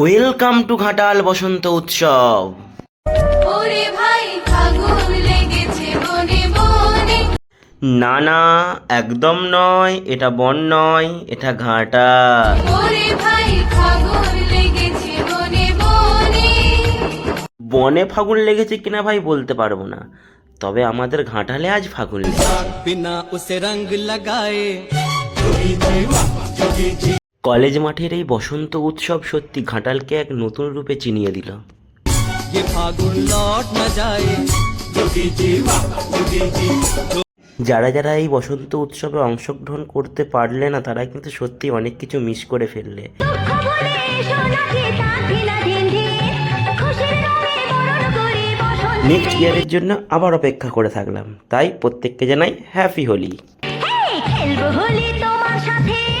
Welcome to Ghatal বসন্ত উৎসব ওরে ভাই ফাগুন লেগেছে বনে বনে না না একদম নয় এটা বন নয় এটা ঘাটাল। ওরে ভাই ফাগুন লেগেছে বনে বনে বনে ফাগুন লেগেছে কিনা ভাই বলতে পারব না তবে আমাদের ঘাটালে আজ ফাগুন লেগেছে। কলেজ মাঠের এই বসন্ত উৎসব সত্যি ঘাটালকে এক নতুন রূপে চিনিয়ে দিল। যারা যারা এই বসন্ত উৎসবে অংশগ্রহণ করতে পারলে না তারা কিন্তু সত্যি অনেক কিছু মিস করে ফেললে। নেক্সট ইয়ারের জন্য আবার অপেক্ষা করে থাকলাম। তাই প্রত্যেককে জানাই হ্যাপি হোলি হোলি তোমার সাথে।